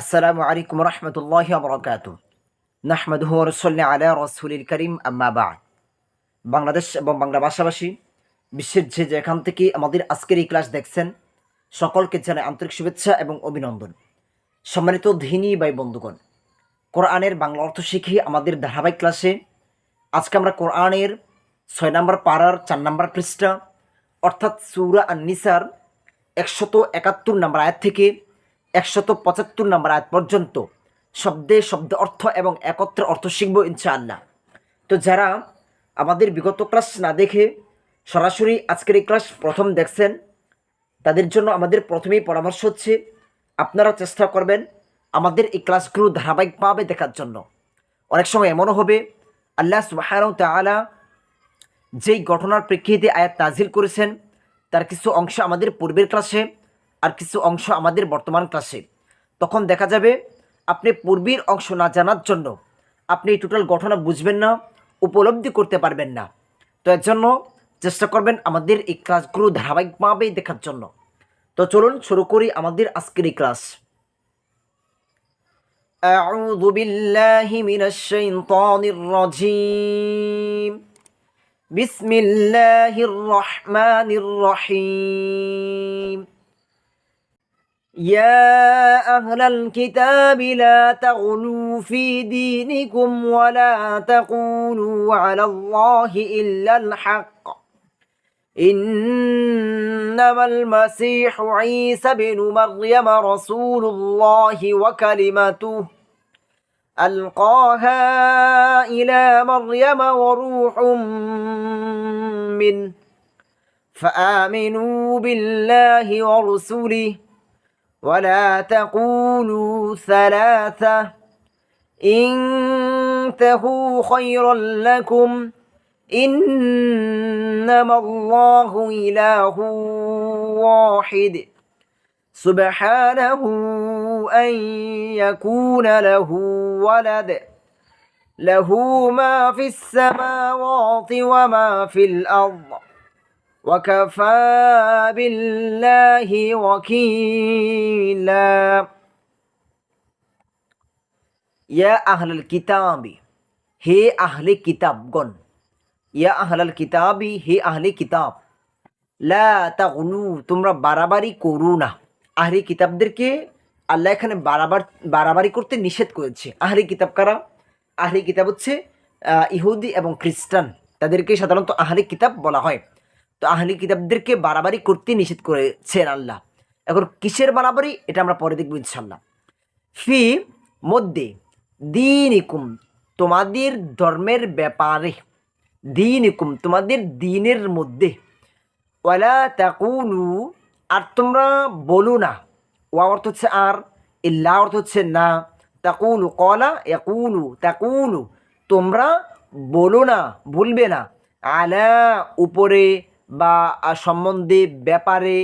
আসসালামু আলাইকুম রহমতুল্লাহ বরকাত নাহমদুহ রসল্লা আলা রসুলিল করিম আম্মা বাদ বাংলাদেশ এবং বাংলা ভাষাভাষী বিশ্বের যে যেখান থেকে আমাদের আজকের এই ক্লাস দেখছেন, সকলকে জানাই আন্তরিক শুভেচ্ছা এবং অভিনন্দন। সম্মানিত ধিনী বাই বন্ধুগণ, কোরআনের বাংলা অর্থ শিখি আমাদের ধারাবাহিক ক্লাসে আজকে আমরা কোরআনের ছয় নম্বর পাড়ার চার নম্বর পৃষ্ঠা, অর্থাৎ সুরা আন্নিসার একশত একাত্তর নম্বর আয়াত থেকে একশত পঁচাত্তর নম্বর আয়াত পর্যন্ত শব্দে শব্দ অর্থ এবং একত্র অর্থ শিখব ইনশাআল্লাহ। তো যারা আমাদের বিগত ক্লাস না দেখে সরাসরি আজকের এই ক্লাস প্রথম দেখছেন, তাদের জন্য আমাদের প্রথমেই পরামর্শ হচ্ছে আপনারা চেষ্টা করবেন আমাদের এই ক্লাসগুলো ধারাবাহিকভাবে দেখার জন্য। অনেক সময় এমনও হবে, আল্লাহ সুবাহ তালা যেই ঘটনার প্রেক্ষিতে আয়াত নাজিল করেছেন, তার কিছু অংশ আমাদের পূর্বের ক্লাসে আর কিছু অংশ আমাদের বর্তমান ক্লাসে তখন দেখা যাবে আপনি পূর্বের অংশ না জানার জন্য আপনি এই টোটাল ঘটনা বুঝবেন না উপলব্ধি করতে পারবেন না তো এর জন্য চেষ্টা করবেন আমাদের এই ক্লাসগুলো ধারাবাহিকভাবেই দেখার জন্য তো চলুন শুরু করি আমাদের আজকের এই ক্লাস أعوذ بالله من الشيطان الرجيم بسم الله الرحمن الرحيم يا أهل الكتاب لا تغلوا في دينكم ولا تقولوا على الله إلا الحق. إنما المسيح عيسى بن مريم رسول الله وكلمته ألقاها إلى مريم وروح منه. فآمنوا بالله ورسله ولا تقولوا ثلاثة. انتهوا خيرا لكم. إنما الله إله واحد. سبحانه أن يكون له ولد. له ما في السماوات وما في الأرض. وكفى بالله وكيلا يا أهل الكتاب হে আহলে কিতাবগণ ইয়া আহলাল কিতাবি হে আহলে কিতাব লা তাগলু তোমরা বাড়াবাড়ি করু না আহলি কিতাবদেরকে আল্লাহ এখানে বাড়াবার বাড়াবাড়ি করতে নিষেধ করেছে আহলি কিতাব কারা আহলি কিতাব হচ্ছে আহ, ইহুদি এবং খ্রিস্টান তাদেরকে সাধারণত আহলি কিতাব বলা হয় তো আহলি কিতাবদেরকে বাড়াবাড়ি করতে নিষেধ করেছেন আল্লাহ। এখন কিসের বাড়াবাড়ি? এটা আমরা পরে দেখব ইনশাল্লাহ ফি মধ্যে দিন দিনিকুম, তোমাদের ধর্মের ব্যাপারে দিনিকুম, তোমাদের দিনের মধ্যে। ওয়ালা তাকুলু, আর তোমরা বলো না। ওয়া অর্থ হচ্ছে আর ইল্লা অর্থ হচ্ছে না। তাকুলু কলা ইয়াকুলু, তাকুলু, তোমরা বলো না, বলবে না। আলা, উপরে বা সম্বন্ধে ব্যাপারে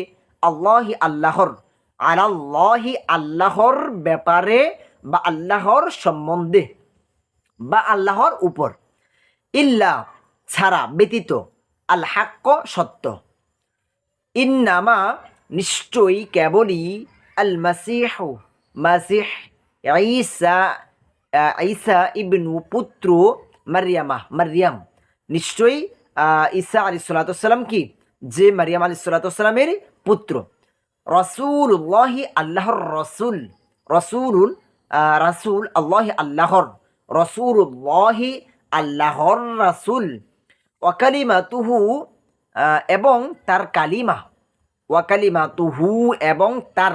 আল্লাহি আল্লাহর আলাল্লাহি আল্লাহর ব্যাপারে বা আল্লাহর সম্বন্ধে বা আল্লাহর উপর। ইল্লা ছাড়া ব্যতীত আল হাক্ক সত্য। ইন্নামা নিশ্চয়ই কেবলই আল মাসিহ মাসিহ ঈসা ঈসা ইবনু পুত্র মারিয়ামা, মারিয়াম। নিশ্চয়ই ঈসা আলী সাল্লাতাম কি? যে মারিয়াম আলী সাল্লাতামের পুত্র। রসুল্লাহি আল্লাহর রসুল। রসুলুল আহ, রাসুল আল্লাহ আল্লাহর। রসুল্লাহি আল্লাহর রাসুল। ওয়াকালিমাতুহু আহ, এবং তার কালিমা। ওয়াকালিমাতুহু এবং তার।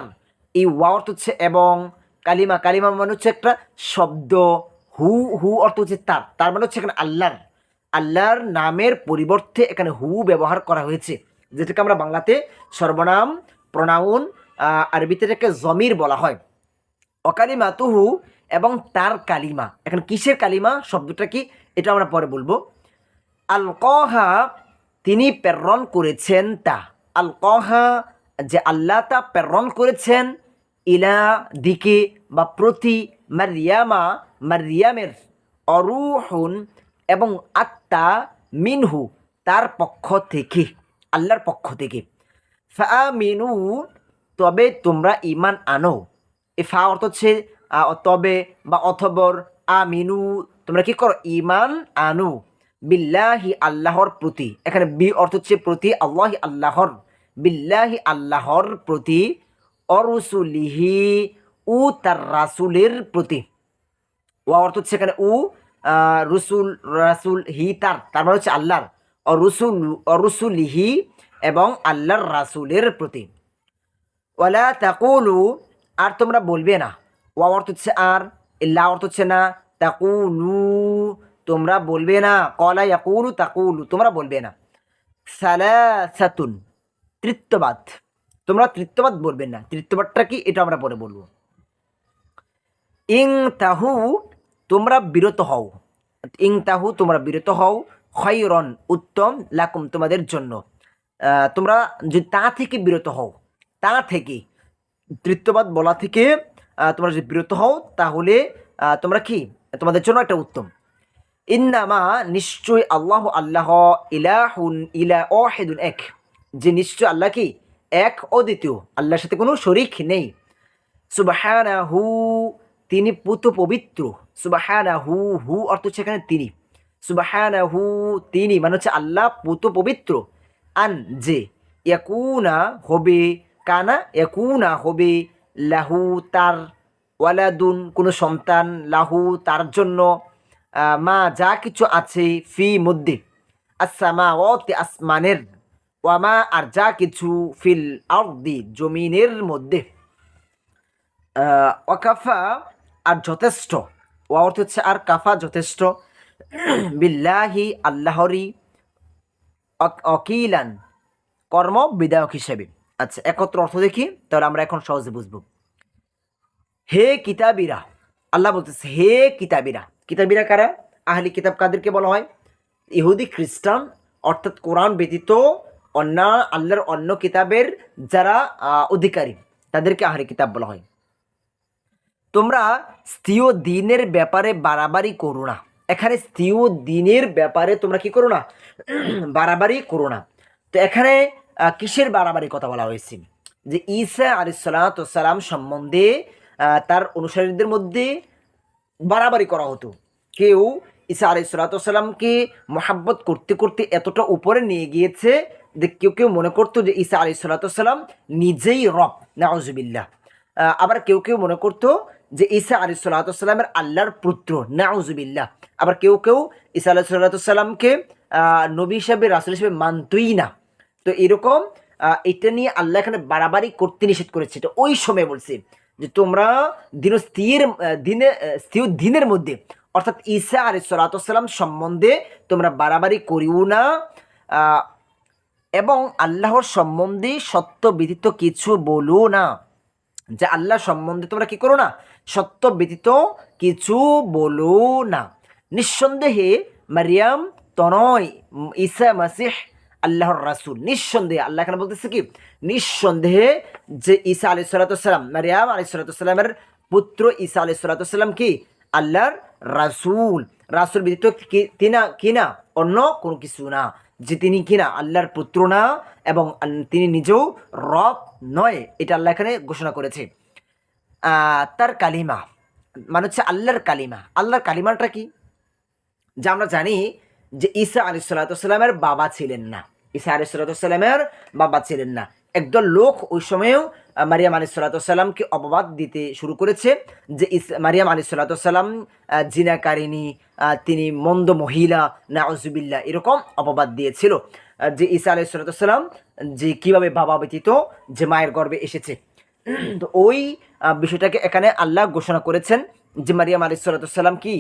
এই ওয়া অর্থ হচ্ছে এবং। কালিমা কালিমা মানে হচ্ছে একটা শব্দ। হু হু অর্থ হচ্ছে তার। তার মানে হচ্ছে এখানে আল্লাহর। আল্লাহর নামের পরিবর্তে এখানে হু ব্যবহার করা হয়েছে। যেটাকে আমরা বাংলাতে সর্বনাম প্রনাউন আহ, আরবিতে এটাকে জমির বলা হয়। অকালিমা তুহু এবং তার কালিমা। এখন কিসের কালিমা? শব্দটা কি? এটা আমরা পরে বলব। আল কহা তিনি প্রেরণ করেছেন তা। আল কহা যে আল্লাহ তা প্রেরণ করেছেন ইলা দিকে বা প্রতি মারিয়ামা মারিয়ামের অরুহুন এবং আত্মা মিনহু, তার পক্ষ থেকে, আল্লাহর পক্ষ থেকে। ফা মিনু তবে তোমরা ইমান আনো। এ ফা অর্থ হচ্ছে তবে বা অথবর, আমিনু, তোমরা কি করো? ইমান আনু। বিল্লাহি আল্লাহর প্রতি। এখানে বি অর্থ হচ্ছে প্রতি, আল্লাহি আল্লাহর। বিল্লাহি আল্লাহর প্রতি, অরসুলিহি, উ তার রাসুলের প্রতি। ও অর্থ হচ্ছে এখানে উ রসুল, রাসুল, হি, তার। তার মানে হচ্ছে আল্লাহর। অরসুল অরসুলিহি এবং আল্লাহর রাসুলের প্রতি। ওয়ালা তাকুলু, আর তোমরা বলবে না। ওয়া অর্থ হচ্ছে আর ইল্লা অর্থ হচ্ছে না। তাকুলু, তোমরা বলবে না। কলা ইয়াকুলু তাকুলু, তোমরা বলবে না। সালাসাতুন, তৃত্ববাদ। তোমরা তৃত্ববাদ বলবে না। তৃত্ববাদটা কি? এটা আমরা পরে বলব। ইং তাহু তোমরা বিরত হও। ইং তাহু তোমরা বিরত হও। খয়রন, উত্তম, লাকুম তোমাদের জন্য। তোমরা যদি তা থেকে বিরত হও, তা থেকে তৃত্ববাদ বলা থেকে তোমরা যদি বিরত হও, তাহলে তোমরা কি? তোমাদের জন্য একটা উত্তম। ইন্নামা নিশ্চয় আল্লাহ আল্লাহ ইলাহুন ইলা ওয়াহিদুন, এক। যে নিশ্চয় আল্লাহ কি? এক অদ্বিতীয়। আল্লাহর সাথে কোনো শরিক নেই। সুবাহানাহু তিনি পুত পবিত্র। সুবাহানাহু, হু অর্থ হচ্ছে এখানে তিনি। সুবাহানাহু, তিনি মানে হচ্ছে আল্লাহ পুত পবিত্র। আন যে, ইয়াকুনা হবে, কানা ইয়াকুনা হবে, লাহু তার ওয়ালাদুন, কোনো সন্তান, লাহু তার জন্য মা যা কিছু আছে, ফি মধ্যে আসামা ওতে আসমানের ওয়ামা আর যা কিছু ফিল আর্দি, জমিনের মধ্যে। ওয়াকাফা আর যথেষ্ট। ওয়া অর্থ হচ্ছে আর কাফা যথেষ্ট। বিল্লাহি আল্লাহরি অক- অকিলান, কর্ম বিধায়ক হিসেবে। আচ্ছা একত্র অর্থ দেখি, তাহলে আমরা এখন সহজে বুঝব। হে কিতাবিরা, আল্লাহ বলতেছে, হে কিতাবিরা। কিতাবিরা কারা? আহলি কিতাব কাদেরকে বলা হয়? ইহুদি, খ্রিস্টান, অর্থাৎ কোরআন ব্যতীত অন্য আল্লাহর অন্য কিতাবের যারা অধিকারী, তাদেরকে আহলি কিতাব বলা হয়। তোমরা স্থিয় দিনের ব্যাপারে বাড়াবাড়ি করো না। এখানে স্থিয় দিনের ব্যাপারে তোমরা কি করো না? বাড়াবাড়ি করো না। তো এখানে কিসের বাড়াবাড়ি কথা বলা হয়েছে? যে ঈসা আলিসালাম সম্বন্ধে তার অনুসারীদের মধ্যে বাড়াবাড়ি করা হতো। কেউ ঈসা আলাইসালাতামকে মহাব্বত করতে করতে এতটা উপরে নিয়ে গিয়েছে যে কেউ কেউ মনে করতো যে ঈসা আলাইসালাতাম নিজেই রব, নাউজুবিল্লাহ। আবার কেউ কেউ মনে করতো যে ঈসা আলী সাল্লাতামের আল্লাহর পুত্র, নাউজুবিল্লাহ। আবার কেউ কেউ ঈসা আলাহ নবী হিসাবে, রাসুল হিসেবে মানতই না। তো এরকম এটা নিয়ে আল্লাহ এখানে বাড়াবাড়ি করতে নিষেধ করেছে। এটা ওই সময় বলছে যে তোমরা দিন স্থির দিনে স্থির দিনের মধ্যে, অর্থাৎ ঈসা আলী সাল্লাতাম সম্বন্ধে তোমরা বাড়াবাড়ি করিও না। এবং আল্লাহর সম্বন্ধে সত্য ব্যতীত কিছু বলো না। যে আল্লাহ সম্বন্ধে তোমরা কি করো না? সত্য ব্যতীত কিছু বলো না। নিঃসন্দেহে মারিয়াম তনয় ঈসা মাসিহ আল্লাহর রাসুল। নিঃসন্দেহে আল্লাহ এখানে বলতেছে কি? নিঃসন্দেহে যে ঈসা আলি সাল্লাতাম মারিয়াম আলি সাল্লাতামের পুত্র ঈসা আলি সাল্লাতাম কি? আল্লাহর রাসুল। রাসুল ব্যতীত কি- তিনা কিনা অন্য কোনো কিছু না। যে তিনি কিনা আল্লাহর পুত্র না এবং তিনি নিজেও রব নয়। এটা আল্লাহ এখানে ঘোষণা করেছে। তার কালিমা মানে হচ্ছে আল্লাহর কালিমা। আল্লাহর কালিমাটা কি? যা আমরা জানি যে ঈসা আলি সাল্লাতামের বাবা ছিলেন না। ঈসা আলি সাল্লাতামের বাবা ছিলেন না। একদল লোক ওই সময়েও মারিয়াম আলি সাল্লাতামকে অপবাদ দিতে শুরু করেছে যে ইস- মারিয়াম আলি সাল্লাতাম জিনাকারিনী তিনি মন্দ মহিলা না নাউজুবিল্লা এরকম অপবাদ দিয়েছিল। যে ঈসা আলি সাল্লাতাম যে কীভাবে বাবা ব্যতীত যে মায়ের গর্ভে এসেছে। তো ওই বিষয়টাকে এখানে আল্লাহ ঘোষণা করেছেন যে মারিয়াম আলি সাল্লাতাম কি?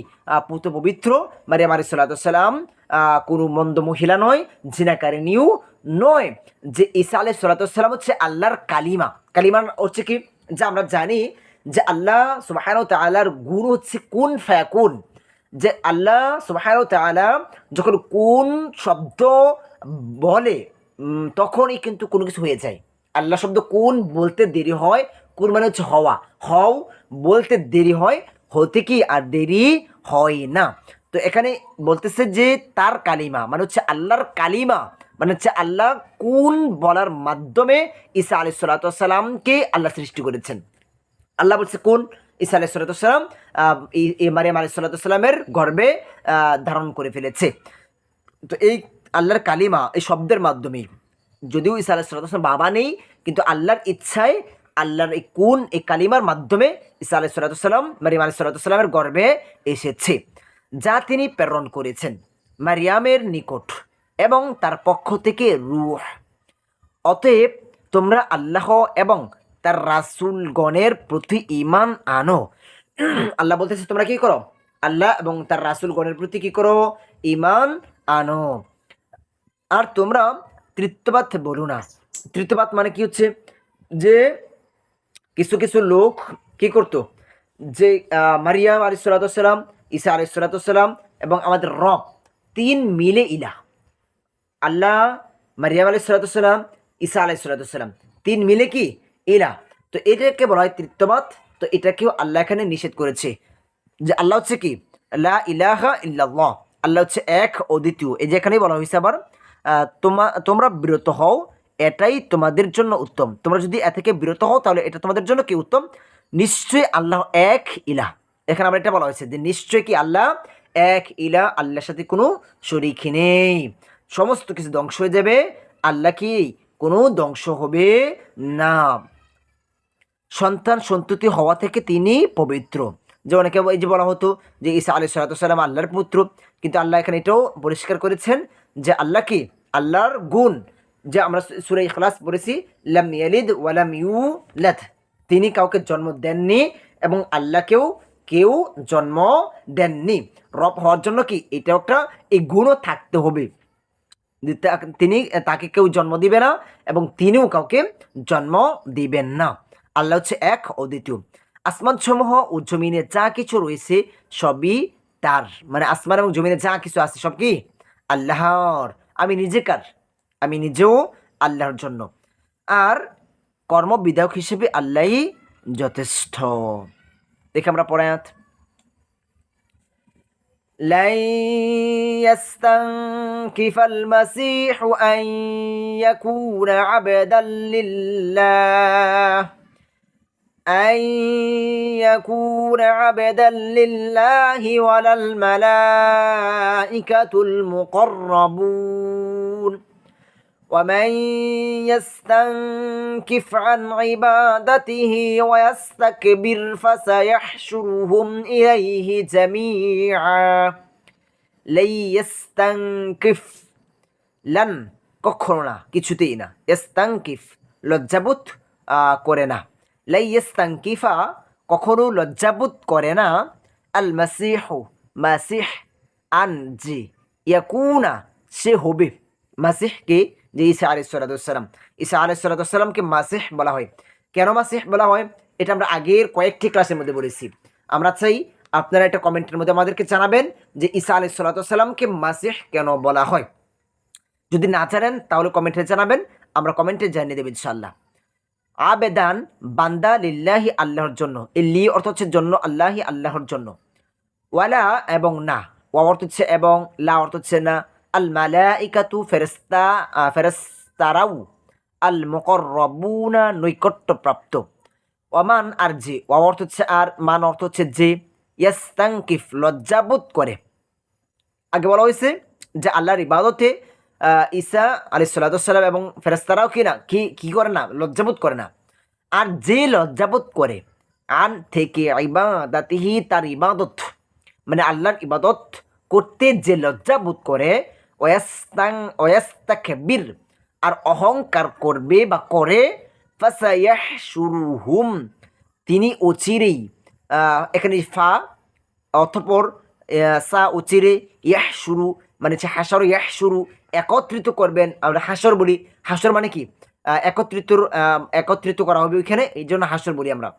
পুত পবিত্র। মারিয়াম আলি সাল্লাতাম কোনো মন্দ মহিলা নয় জিনাকারিনীও নয়। যে ঈসা আলি সাল্লাতাম হচ্ছে আল্লাহর কালিমা। কালিমা হচ্ছে কি? যে আমরা জানি যে আল্লাহ সুবাহ তালার গুণ হচ্ছে কোন ফায়াকুন। যে আল্লাহ সুবাহ তালা যখন কোন শব্দ বলে তখনই কিন্তু কোনো কিছু হয়ে যায়। আল্লাহ শব্দ কোন বলতে দেরি হয়? কোন মানে হচ্ছে হওয়া। হও বলতে দেরি হয়, হতে কি আর দেরি হয় না। তো এখানে বলতেছে যে তার কালিমা মানে হচ্ছে আল্লাহর কালিমা মানে হচ্ছে আল্লাহ কোন বলার মাধ্যমে ঈসা আলি সাল্লাতামকে আল্লাহ সৃষ্টি করেছেন। আল্লাহ বলছে কোন? ঈসা আলাহ সাল্লাম মারিয়াম আলাহ সাল্লামের গর্বে ধারণ করে ফেলেছে। তো এই আল্লাহর কালিমা, এই শব্দের মাধ্যমে যদিও ঈসা আলাহ সাল্লাম বাবা নেই, কিন্তু আল্লাহর ইচ্ছায়, আল্লাহর এই কোন, এই কালিমার মাধ্যমে ঈসা আলাহ সাল্লাম মারিয়াম আলাহ সাল্লামের গর্বে এসেছে, যা তিনি প্রেরণ করেছেন মারিয়ামের নিকট এবং তার পক্ষ থেকে রুহ। অতএব তোমরা আল্লাহ এবং তার রাসুলগণের প্রতি ইমান আনো। আল্লাহ বলতেছে, তোমরা কি করো? আল্লাহ এবং তার রাসুলগণের প্রতি কি করো? ইমান আনো। আর তোমরা তৃতীয়বাদ বলো না। তৃতীয়বাদ মানে কি হচ্ছে? যে কিছু কিছু লোক কি করতো? যে মারিয়াম আলী সালাতাম ঈসা আলী সালাতাম এবং আমাদের রব তিন মিলে ইলা। আল্লাহ মারিয়াম আলাই সালাতাম ঈসা আলাই সালাতাম তিন মিলে কি? ইলা। তো এটাকে বলা হয় তৃতীয়বাদ তো এটাকেও আল্লাহ এখানে নিষেধ করেছে। যে আল্লাহ হচ্ছে কি? লা ইলাহা ইল্লাল্লাহ। আল্লাহ হচ্ছে এক অদ্বিতীয় এই যে এখানেই বলা হয়েছে আবার তোমা, তোমরা বিরত হও, এটাই তোমাদের জন্য উত্তম। তোমরা যদি এ থেকে বিরত হও, তাহলে এটা তোমাদের জন্য কি উত্তম? নিশ্চয়ই আল্লাহ এক ইলা এখানে আবার এটা বলা হয়েছে যে নিশ্চয়ই কি আল্লাহ? এক ইলা আল্লাহর সাথে কোনো শরিক নেই। সমস্ত কিছু ধ্বংস হয়ে যাবে, আল্লাহ কি? কোনো ধ্বংস হবে না। সন্তান সন্ততি হওয়া থেকে তিনি পবিত্র। যে অনেকে এই যে বলা হতো যে ঈসা আলী সালাতাম আল্লাহর পুত্র, কিন্তু আল্লাহ এখানে এটাও পরিষ্কার করেছেন যে আল্লাহ কি আল্লাহর গুণ যে আমরা সুরে ইখলাস পড়েছি, লাম ইয়ালিদ ওয়ালাম ইউলাদ। তিনি কাউকে জন্ম দেননি এবং আল্লাহকেও কেউ জন্ম দেননি। রব হওয়ার জন্য কি এটা একটা, এই গুণও থাকতে হবে। তিনি, তাকে কেউ জন্ম দিবে না এবং তিনিও কাউকে জন্ম দিবেন না। আল্লাহ হচ্ছে এক অদ্বিতীয় আসমান সমূহ ও জমিনে যা কিছু রয়েছে সবই তার। মানে আসমান এবং জমিনে যা কিছু আছে সব কি? আল্লাহর আমি নিজেকার আমি নিজেও আল্লাহর জন্য আর কর্মবিধায়ক হিসেবে আল্লাহই যথেষ্ট দেখে আমরা পরায়াত لن يستنكف المسيح أن يكون عبدا لله أن يكون عبدا لله ولا الملائكة المقربون ومن يستنكف عن عبادته ويستكبر فسيحشرهم إليه جميعا لن يستنكف লান কখনো না কিছুতেই না ইস্তাঙ্কিফ লজ্জাবোধ আহ, করে না লাই ইস্তাঙ্কিফা কখনো লজ্জাবোধ করে না আল মাসিহু মাসিহ আন জি ইয়াকুনা সে হবে মাসিহকে যে ঈসা আলি সালাতাম ঈসা আলি সালাতামকে মাসিহ বলা হয় কেন মাসিহ বলা হয় এটা আমরা আগের কয়েকটি ক্লাসের মধ্যে বলেছি আমরা চাই আপনারা একটা কমেন্টের মধ্যে আমাদেরকে জানাবেন যে ঈসা আলি সালাতামকে মাসিহ কেন বলা হয় যদি না জানেন তাহলে কমেন্টে জানাবেন আমরা কমেন্টে জানিয়ে দেব ইনশাল্লাহ আবেদান বান্দা লিল্লাহি আল্লাহর জন্য। এই লি অর্থ হচ্ছে জন্য আল্লাহি আল্লাহর জন্য। ওয়ালা এবং না। ওয়া অর্থ হচ্ছে এবং লা অর্থ হচ্ছে না। আল মালাইকাতু ফেরেস্তা আহ, ফেরেস্তারাও আল মুকররাবুনা নৈকট্যপ্রাপ্ত। ওয়ামান আর যে। ওয়া অর্থ হচ্ছে আর মান অর্থ হচ্ছে যে। ইয়াস্তাঙ্কিফ লজ্জাবোধ করে। আগে বলা হয়েছে যে আল্লাহর ইবাদতে ঈসা আলি সাল্লাম এবং ফেরেস্তারাও কি না? কি কি করে না? লজ্জাবোধ করে না। আর যে লজ্জাবোধ করে, আন থেকে ইবাদাতিহি তার ইবাদত মানে আল্লাহর ইবাদত করতে যে লজ্জাবোধ করে, ওয়াস্তাং, ওয়াস্তাকবির, আর অহংকার করবে বা করে ফাসায়াহ শুরুহুম তিনি অচিরেই এখানে ফা অথপর সা উচিরে ইয়াহ শুরু মানে হচ্ছে হাসর ইয়াহ শুরু একত্রিত করবেন, আমরা হাসর বলি। হাসর মানে কি? একত্রিত একত্রিত করা হবে ওইখানে, এই জন্য হাসর বলি আমরা।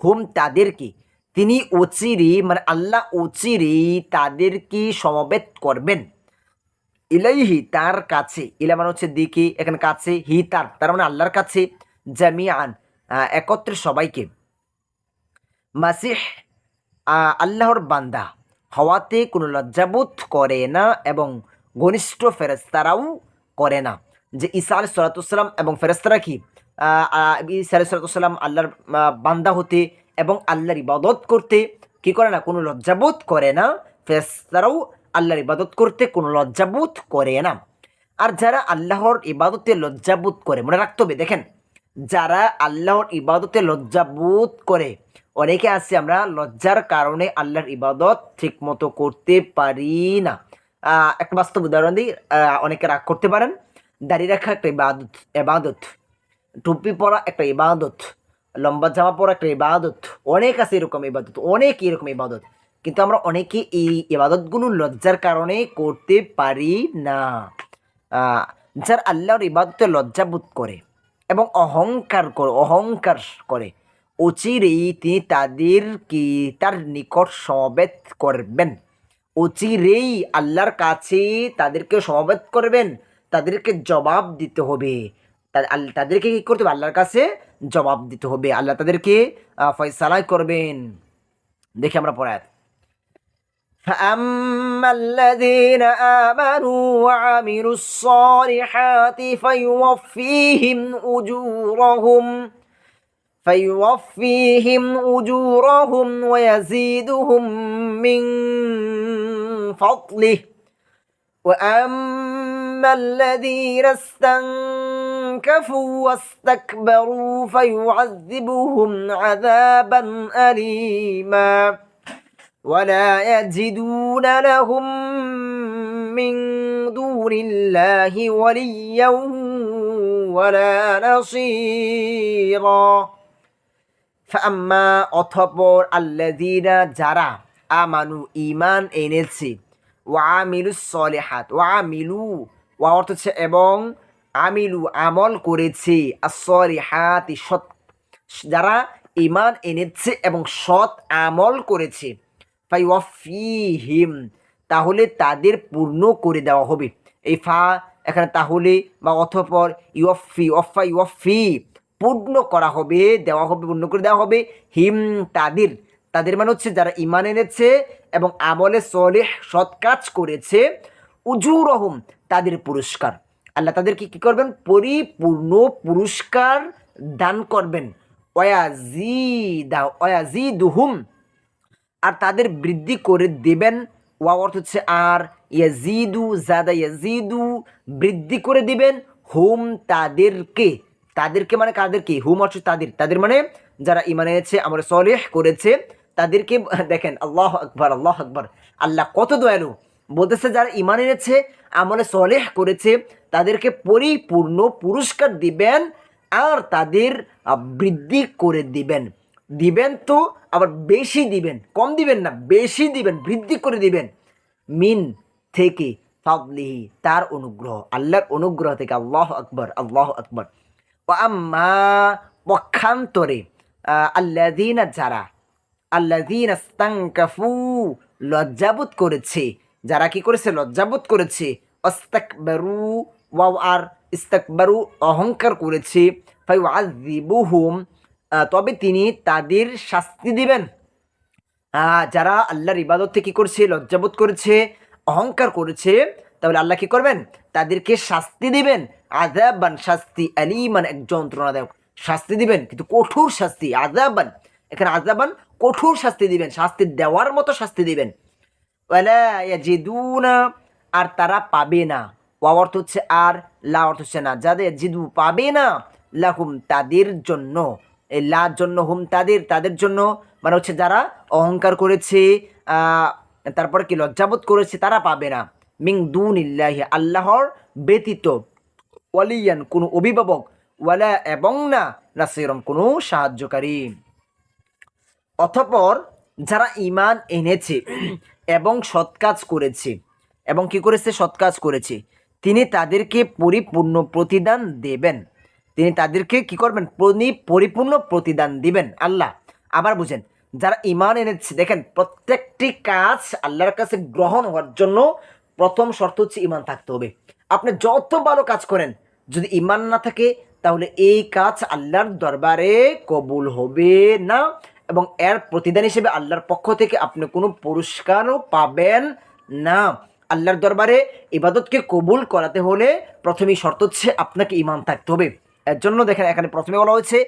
হুম তাদেরকে তিনি অচিরে মানে আল্লাহ অচিরে তাদেরকে সমবেত করবেন? ইলাইহি, তার কাছে। ইলা মানে হচ্ছে দিকে, এখানে কাছে, হি, তার। তার মানে আল্লাহর কাছে জামিয়ান একত্রে সবাইকে। মাসিহ আল্লাহর বান্দা। হওয়াতে কোনো লজ্জাবোধ করে না এবং ঘনিষ্ঠ ফেরেস্তারাও করে না। যে ঈসা আল সালাতাম এবং ফেরেস্তারা কি? সালাম আল্লাহর বান্দা হতে এবং আল্লাহর ইবাদত করতে কি করে না? কোনো লজ্জাবোধ করে না। ফেরেশতারাও আল্লাহর ইবাদত করতে কোনো লজ্জাবোধ করে না। আর যারা আল্লাহর ইবাদতে লজ্জাবোধ করে, মনে রাখতে হবে, দেখেন যারা আল্লাহর ইবাদতে লজ্জাবোধ করে। অনেকে আছে আমরা লজ্জার কারণে আল্লাহর ইবাদত ঠিক মতো করতে পারি না। একটা বাস্তব উদাহরণ দিই অনেকে রাগ করতে পারেন। দাড়ি রাখা একটা ইবাদত এবাদত টুপি পরা একটা ইবাদত। লম্বা জামা পরা একটা ইবাদত। অনেক আছে এরকম ইবাদত, অনেক এরকম ইবাদত। কিন্তু আমরা অনেকে এই ইবাদতগুলো লজ্জার কারণে করতে পারি না। যার আল্লাহর ইবাদতে লজ্জাবোধ করে। এবং অহংকার করে অহংকার করে। অচিরেই তিনি তাদের কি তার নিকট সমবেত করবেন? অচিরেই আল্লাহর কাছে তাদেরকে সমবেত করবেন তাদেরকে জবাব দিতে হবে। তাদেরকে কী করতে হবে? আল্লাহর কাছে জবাব দিতে হবে। আল্লাহ তাদেরকে আহ, ফয়সালা করবেন। দেখি আমরা পড়ায়। فأما الذين آمنوا وعملوا الصالحات فيوفيهم أجورهم فيوفيهم أجورهم ويزيدهم من فضله وأما الذين استنكفوا واستكبروا فيعذبهم عذابا أليما ولا يجدون لهم من دون الله وليا ولا نصيرا ফাম্মা অথপর আল্লাযীনা যারা আমানু ঈমান এনেছে ওয়া আমিলুস সলিহাত ওয়া আমিলু ওয়া অর্থ হচ্ছে এবং আমিলু আমল করেছে as-সলিহাত সৎ যারা ঈমান এনেছে এবং সৎ আমল করেছে ফাইওয়াফিহিম, তাহলে তাদের পূর্ণ করে দেওয়া হবে। এই ফা এখানে তাহলে বা অথপর ইউফি অফা ইউফি পূর্ণ করা হবে, দেওয়া হবে, পূর্ণ করে দেওয়া হবে। হিম তাদের তাদের মানে হচ্ছে যারা ইমান এনেছে এবং আমলে সলেহ সৎ কাজ করেছে উজুর রহম তাদের পুরস্কার। আল্লাহ তাদেরকে কি করবেন? পরিপূর্ণ পুরস্কার দান করবেন। ওয়াজিদা, ওয়াজিদুহুম আর তাদের বৃদ্ধি করে দেবেন ওয়া অর্থ হচ্ছে আর, ইয়াজিদু, জাদা ইয়াজিদু, বৃদ্ধি করে দিবেন হুম তাদেরকে। তাদেরকে মানে কাদেরকে? হুম অর্থ তাদের। তাদের মানে যারা ইমানে এনেছে আমরা সলেহ করেছে, তাদেরকে দেখেন, আল্লাহ আকবর আল্লাহ আকবর। আল্লাহ কত দয়ালু। বলতেছে যারা ইমান এনেছে, আমলে সলেহ করেছে, তাদেরকে পরিপূর্ণ পুরস্কার দিবেন আর তাদের বৃদ্ধি করে দিবেন। দিবেন তো আবার বেশি দিবেন কম দিবেন না বেশি দিবেন বৃদ্ধি করে দিবেন। মিন থেকে ফাদলিহি তার অনুগ্রহ আল্লাহর অনুগ্রহ থেকে আল্লাহ আকবর আল্লাহ আকবর। ও আম্মা পক্ষান্তরে আল্লাদিনা যারা আল্লাদিনা স্তাংকাফু লজ্জাবোধ করেছে। যারা কি করেছে? লজ্জাবোধ করেছে। অস্তাকবারু ওয়াও আর ইস্তাকবারু অহংকার করেছে। ফাই ওয়াজিবুহুম আহ, তবে তিনি তাদের শাস্তি দিবেন। যারা আল্লাহর ইবাদত থেকে করছে, লজ্জাবোধ করেছে, অহংকার করেছে, তাহলে আল্লাহ কি করবেন? তাদেরকে শাস্তি দিবেন। আজাবান শাস্তি, আলিমান, এক যন্ত্রণাদায়ক শাস্তি দিবেন। কিন্তু কঠোর শাস্তি আজাবান এখানে আজাবান কঠোর শাস্তি দিবেন, শাস্তি দেওয়ার মতো শাস্তি দিবেন। ইয়াজিদুনা, আর তারা পাবে না। ওয়া অর্থ হচ্ছে আর, লা অর্থ হচ্ছে না। যাদের জিদু পাবে না, লাহুম তাদের জন্য। এই লা জন্য হুম তাদের তাদের জন্য মানে হচ্ছে যারা অহংকার করেছে তারপরে কি লজ্জাবোধ করেছে তারা পাবে না। মিং দুন ইল্লাহি আল্লাহর ব্যতীত ওয়ালিয়ান, কোনো অভিভাবক, ওয়ালা এবং না নাসিরম কোনো সাহায্যকারী। অতঃপর যারা ইমান এনেছে এবং সৎ কাজ করেছে, এবং কি করেছে? সৎ কাজ করেছে। তিনি তাদেরকে পরিপূর্ণ প্রতিদান দেবেন। তিনি তাদেরকে কি করবেন? পরি- পরিপূর্ণ প্রতিদান দিবেন আল্লাহ। আবার বুঝেন, যারা ইমান এনেছে, দেখেন, প্রত্যেকটি কাজ আল্লাহর কাছে গ্রহণ হওয়ার জন্য প্রথম শর্ত হচ্ছে ইমান থাকতে হবে। আপনি যত ভালো কাজ করেন, যদি ইমান না থাকে, তাহলে এই কাজ আল্লাহর দরবারে কবুল হবে না এবং এর প্রতিদান হিসেবে আল্লাহর পক্ষ থেকে আপনি কোনো পুরস্কারও পাবেন না। আল্লাহর দরবারে ইবাদতকে কবুল করাতে হলে প্রথমেই শর্ত হচ্ছে আপনাকে ইমান থাকতে হবে। এর জন্য দেখেন এখানে প্রথমে বলা হয়েছে,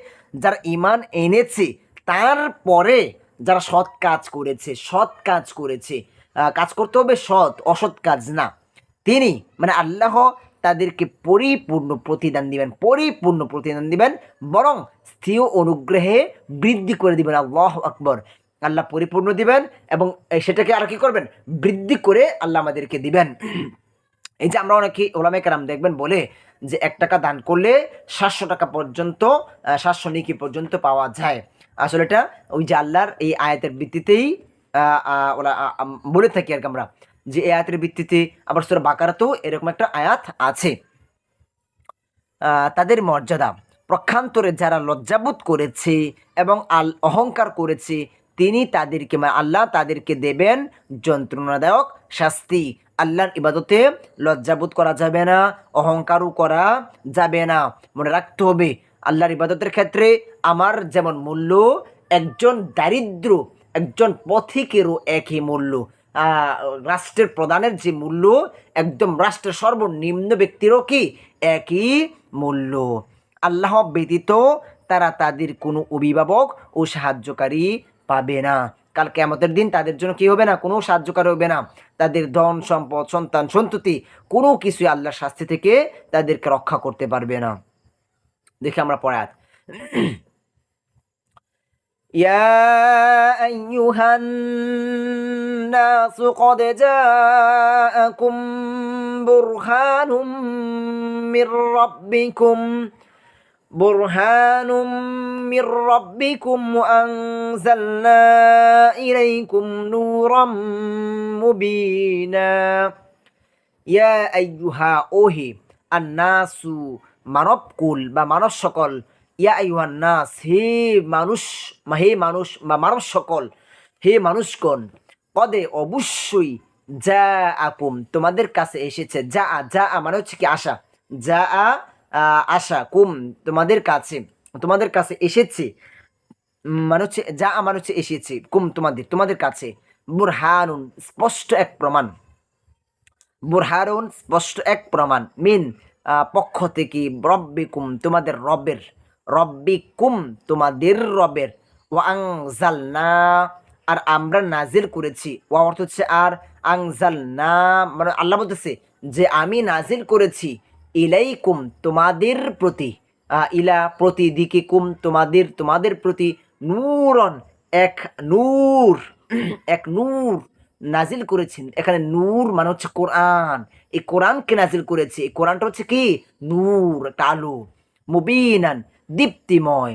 যারা ইমান এনেছে, তারপরে যারা সৎ কাজ করেছে, সৎ কাজ করেছে কাজ করতে হবে সৎ, অসৎ কাজ না। তিনি মানে আল্লাহ তাদেরকে পরিপূর্ণ প্রতিদান দিবেন, পরিপূর্ণ প্রতিদান দিবেন, বরং স্থির অনুগ্রহে বৃদ্ধি করে দিবেন, আল্লাহ আকবর। আল্লাহ পরিপূর্ণ দিবেন এবং সেটাকে আর কি করবেন? বৃদ্ধি করে আল্লাহ আমাদেরকে দিবেন। এই যে আমরা অনেকে ওলামে কারাম দেখবেন বলে যে এক টাকা দান করলে সাতশো টাকা পর্যন্ত সাতশো নিকি পর্যন্ত পাওয়া যায়। আসলে এটা ওই যে আল্লাহর এই আয়াতের ভিত্তিতেই ওরা বলে থাকি আর কি আমরা। যে এই আয়াতের ভিত্তিতে আবার সুরা বাকারাতেও এরকম একটা আয়াত আছে। তাদের মর্যাদা। প্রক্ষান্তরে যারা লজ্জাবোধ করেছে এবং আল, অহংকার করেছে, তিনি তাদেরকে মানে আল্লাহ তাদেরকে দেবেন যন্ত্রণাদায়ক শাস্তি। আল্লাহর ইবাদতে লজ্জাবোধ করা যাবে না, অহংকারও করা যাবে না। মনে রাখতে হবে, আল্লাহর ইবাদতের ক্ষেত্রে আমার যেমন মূল্য, একজন দারিদ্র, একজন পথিকেরও একই মূল্য। রাষ্ট্রের প্রধানের যে মূল্য, একদম রাষ্ট্রের সর্বনিম্ন ব্যক্তিরও কি একই মূল্য। আল্লাহ ব্যতীত তারা তাদের কোনো অভিভাবক ও সাহায্যকারী পাবে না। কাল কেমতের দিন তাদের জন্য কি হবে না কোনো সাহায্যকারী হবে না তাদের ধন সম্পদ সন্তান সন্ততি কোনো কিছুই আল্লাহর শাস্তি থেকে তাদেরকে রক্ষা করতে পারবে না দেখি আমরা পড়াত يا أيها الناس قد جاءكم برهان من ربكم برهان من ربكم وأنزلنا إليكم نورا مبينا ইয়া আইয়ুহা ওহে আন্নাসু মানবকুল বা মানব সকল ইয়া আইয়ুহা নাস হে মানুষ মা হে মানুষ বা মানব সকল হে মানুষগণ পদে অবশ্যই যা আকুম তোমাদের কাছে এসেছে যা আ, যা আ মানে হচ্ছে কি আশা যা আ আহ, আশা, কুম, তোমাদের কাছে তোমাদের কাছে এসেছে। মানে হচ্ছে যা আমার হচ্ছে এসেছে। কুম, তোমাদের তোমাদের কাছে। বুরহানুন, স্পষ্ট এক প্রমাণ। বুরহারুন স্পষ্ট এক প্রমাণ। মিন পক্ষ থেকে, রব্বিকুম, তোমাদের রবের, রব্বিকুম, তোমাদের রবের। ও আংজাল না আর আমরা নাজিল করেছি। ও অর্থ হচ্ছে আর আংজাল না মানে আল্লাহ বলতেছে যে আমি নাজিল করেছি। ইলাইকুম, তোমাদের প্রতি ইলা প্রতি দিকে কুম তোমাদের তোমাদের প্রতি নূরন, এক নূর এক নূর নাজিল করেছেন। এখানে নূর মানে হচ্ছে কোরআন। এই কোরআনকে নাজিল করেছে। এই কোরআনটা হচ্ছে কি? নূর, একটা আলো। মুবিনান, দীপ্তিময়।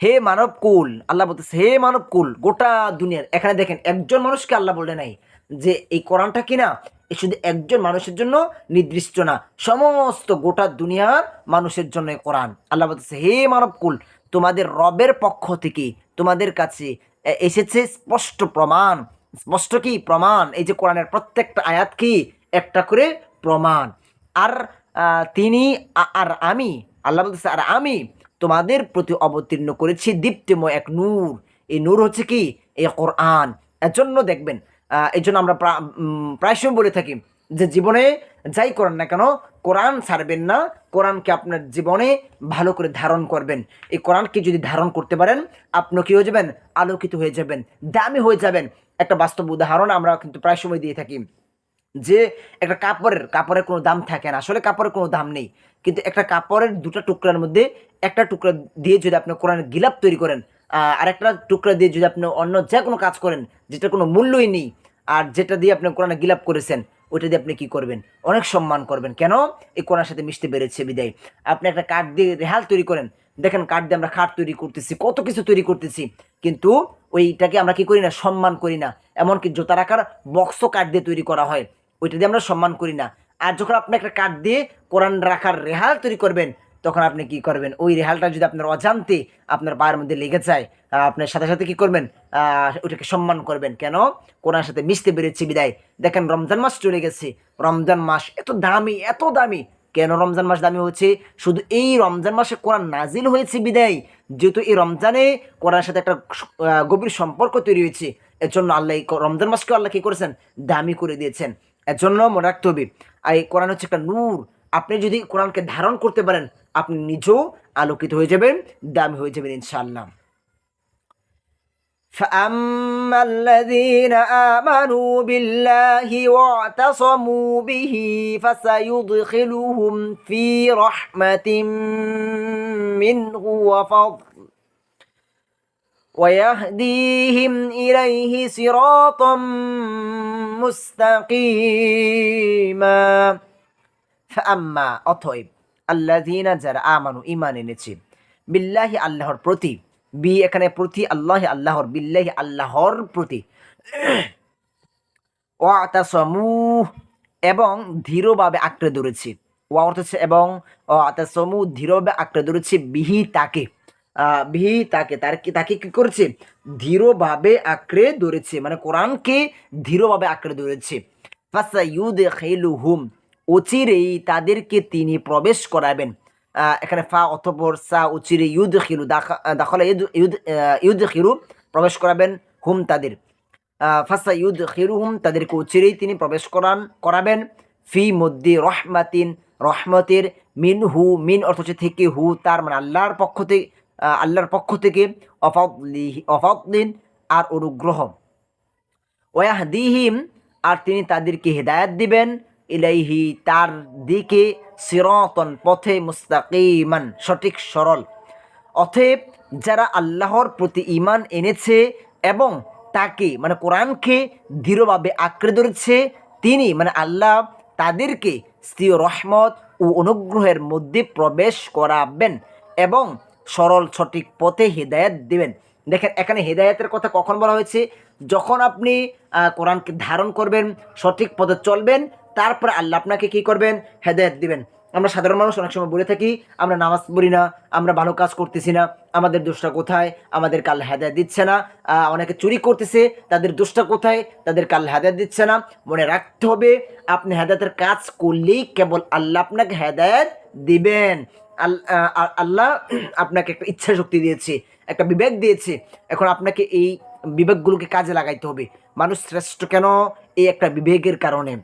হে মানব কুল, আল্লাহ বলতেছে, হে মানব কুল, গোটা দুনিয়ার। এখানে দেখেন, একজন মানুষকে আল্লাহ বলে নাই যে এই কোরআনটা কিনা এ শুধু একজন মানুষের জন্য নির্দিষ্ট না, সমস্ত গোটা দুনিয়ার মানুষের জন্য কোরআন। আল্লাহ বলতেছে, হে মানব কুল, তোমাদের রবের পক্ষ থেকে তোমাদের কাছে এসেছে স্পষ্ট প্রমাণ। স্পষ্ট কি? প্রমাণ। এই যে কোরআনের প্রত্যেকটা আয়াত কি? একটা করে প্রমাণ। আর তিনি আর আমি, আল্লাহ বলতেছে, আর আমি তোমাদের প্রতি অবতীর্ণ করেছি দীপ্তিময় এক নূর। এই নূর হচ্ছে কি? এই কোরআন। এর জন্য দেখবেন এই জন্য আমরা প্রা- উম, প্রায় সময় বলে থাকি যে জীবনে যাই করেন না কেন কোরআন ছাড়বেন না কোরআনকে আপনার জীবনে ভালো করে ধারণ করবেন। এই কোরআনকে যদি ধারণ করতে পারেন আপনি কী হয়ে যাবেন? আলোকিত হয়ে যাবেন দামি হয়ে যাবেন। একটা বাস্তব উদাহরণ আমরা কিন্তু প্রায় সময় দিয়ে থাকি যে একটা কাপড়ের কাপড়ের কোনো দাম থাকে না। আসলে কাপড়ের কোনো দাম নেই। কিন্তু একটা কাপড়ের দুটা টুকরার মধ্যে একটা টুকরা দিয়ে যদি আপনি কোরআনের গিলাপ তৈরি করেন আহ, আর একটা টুকরা দিয়ে যদি আপনি অন্য যে কোনো কাজ করেন যেটা কোনো মূল্যই নেই আর যেটা দিয়ে আপনি কোরআনে গিলাপ করেছেন ওইটা দিয়ে আপনি কি করবেন? অনেক সম্মান করবেন। কেন? এই কোরআনের সাথে মিশতে পেরেছে বিদায়। আপনি একটা কাঠ দিয়ে রেহাল তৈরি করেন। দেখেন কাঠ দিয়ে আমরা খাট তৈরি করতেছি কত কিছু তৈরি করতেছি। কিন্তু ওইটাকে আমরা কি করি না? সম্মান করি না। এমনকি জোতা রাখার বক্সও কাঠ দিয়ে তৈরি করা হয়। ওইটা দিয়ে আমরা সম্মান করি না। আর যখন আপনি একটা কাঠ দিয়ে কোরআন রাখার রেহাল তৈরি করবেন তখন আপনি কি করবেন? ওই রেহালটা যদি আপনার অজান্তে আপনার পায়ের মধ্যে লেগে যায় আপনার সাথে সাথে কি করবেন? ওটাকে সম্মান করবেন। কেন? কোরআনের সাথে মিশতে পেরেছি বিদায়। দেখেন, রমজান মাস চলে গেছে। রমজান মাস এত দামি এত দামি। কেন রমজান মাস দামি হচ্ছে? শুধু এই রমজান মাসে কোরআন নাজিল হয়েছে বিদায়। যেহেতু এই রমজানে কোরআনের সাথে একটা গভীর সম্পর্ক তৈরি হয়েছে। এর জন্য আল্লাহ রমজান মাসকে আল্লাহ কি করেছেন? দামি করে দিয়েছেন। এর জন্য মনে রাখতে হবে আর এই কোরআন হচ্ছে একটা নূর। আপনি যদি কোরআনকে ধারণ করতে পারেন আপনি নিজেও আলোকিত হয়ে যাবেন দামি হয়ে যাবেন ইনশাআল্লাহ فأما الذين آمنوا بالله واعتصموا به فسيدخلهم في رحمة منه وفضل ويهديهم إليه صراطا مستقيما فأما অতএব আল্লাযীনা যারা আমানু, ঈমান এনেছে। বিল্লাহি আল্লাহর প্রতি, বি এখানে প্রতি আল্লাহ আল্লাহর, বিল্লাহি আল্লাহর প্রতি। ওয়াতাসমু, এবং ধীরভাবে আঁকড়ে ধরেছে। ওয়া অর্থ এবং ওয়াতাসমু, ধীরভাবে আঁকড়ে ধরেছে, বিহি তাকে। বিহি তাকে, তার তাকে কি করেছে? ধীরভাবে আঁকড়ে ধরেছে মানে কোরআনকে ধীরভাবে আঁকড়ে ধরেছে। ফাসা ইউদ খেলুহুম অচিরেই তাদেরকে তিনি প্রবেশ করাবেন। এখানে ফা অথপর সা উচিরে ইউদ খিরু দাখলা ইউদ ইউদ খিরু প্রবেশ করাবেন হুম তাদের। ফাসা ইউদ খিরু হুম তাদেরকে উচিরেই তিনি প্রবেশ করান, করাবেন। ফি মধ্যে রহমাতিন, রহমতের মিন হু, মিন অর্থ হচ্ছে থেকে হু, তার মানে আল্লাহর পক্ষ থেকে আল্লাহর পক্ষ থেকে অফাদলি অফাদিন আর অনুগ্রহ। ওয়াহদিহিম, আর তিনি তাদেরকে হেদায়াত দিবেন। ইলাইহি, তার দিকে সিরতন, পথে মুস্তাকিমান, সঠিক, সরল। অতএব যারা আল্লাহর প্রতি ঈমান এনেছে এবং তাকে মানে কোরআনকে দৃঢ়ভাবে আঁকড়ে ধরেছে, তিনি মানে আল্লাহ, তাদেরকে স্ত্রী রহমত ও অনুগ্রহের মধ্যে প্রবেশ করাবেন এবং সরল, সঠিক পথে হেদায়েত দেবেন। দেখেন, এখানে হেদায়েতের কথা কখন বলা হয়েছে? যখন আপনি কোরআনকে ধারণ করবেন, সঠিক পথে চলবেন তারপরে আল্লাহ আপনাকে কি করবেন? হেদায়েত দিবেন। আমরা সাধারণ মানুষ অনেক সময় বলে থাকি, আমরা নামাজ পড়ি না, আমরা ভালো কাজ করতেছি না, আমাদের দোষটা কোথায়? আমাদের কাল হেদায়ত দিচ্ছে না। অনেকে চুরি করতেছে, তাদের দোষটা কোথায়? তাদের কাল হেদায়ত দিচ্ছে না। মনে রাখতে হবে, আপনি হেদায়তের কাজ করলেই কেবল আল্লাহ আপনাকে হেদায়ত দিবেন। আল- আল্লাহ আপনাকে একটা ইচ্ছা শক্তি দিয়েছে, একটা বিবেক দিয়েছে। এখন আপনাকে এই বিবেকগুলোকে কাজে লাগাইতে হবে। মানুষ শ্রেষ্ঠ কেন? এই একটা বিবেকের কারণে।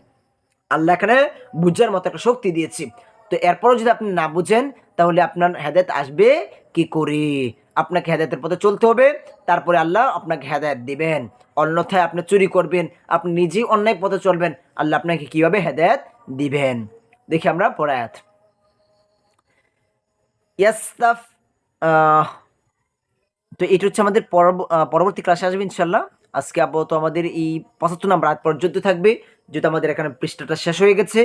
আল্লাহ এখানে বুঝার মতো একটা শক্তি দিয়েছি। তো এরপরও যদি আপনি না বুঝেন, তাহলে আপনার হেদায়ত আসবে কি করে? আপনাকে হেদায়তের পথে চলতে হবে, তারপরে আল্লাহ আপনাকে হেদায়ত দিবেন। অন্যথায় আপনি চুরি করবেন, আপনি নিজেই অন্যায় পথে চলবেন, আল্লাহ আপনাকে কীভাবে হেদায়ত দিবেন? দেখি আমরা পড়ায়াত ইয়াস্তাফ তো এটা হচ্ছে আমাদের পরব- পরবর্তী ক্লাসে আসবে ইনশাল্লাহ আজকে আপাতত আমাদের এই পঁচাত্তর নাম্বার আজ পর্যন্ত থাকবে। যেহেতু আমাদের এখানে পৃষ্ঠাটা শেষ হয়ে গেছে,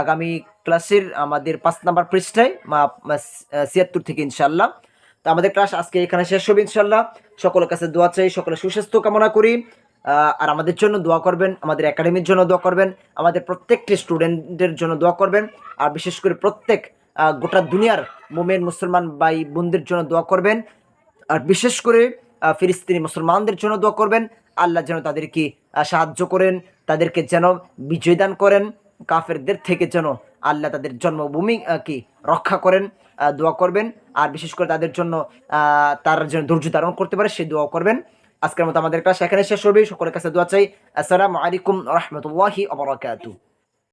আগামী ক্লাসের আমাদের পাঁচ নাম্বার পৃষ্ঠায় মা ছিয়াত্তর থেকে ইনশাল্লাহ তো আমাদের ক্লাস আজকে এখানে শেষ হবে ইনশাল্লাহ সকলের কাছে দোয়া চাই, সকলের সুস্বাস্থ্য কামনা করি। আর আমাদের জন্য দোয়া করবেন, আমাদের একাডেমির জন্য দোয়া করবেন, আমাদের প্রত্যেকটি স্টুডেন্টদের জন্য দোয়া করবেন, আর বিশেষ করে প্রত্যেক গোটা দুনিয়ার মোমেন মুসলমান ভাই বোনদের জন্য দোয়া করবেন। আর বিশেষ করে ফিলিস্তিনি মুসলমানদের জন্য দোয়া করবেন। আল্লাহ যেন তাদেরকে সাহায্য করেন, তাদেরকে যেন বিজয় দান করেন, কাফেরদের থেকে যেন আল্লাহ তাদের জন্মভূমি কি, রক্ষা করেন দোয়া করবেন, আর বিশেষ করে তাদের জন্য তার যেন ধৈর্য ধারণ করতে পারে, সে দোয়া করবেন। আজকের মতো আমাদের ক্লাস এখানে শেষ হবে সকলের কাছে দোয়া চাই। আসসালামু আলাইকুম রহমতুল্লাহি আবরাকাতু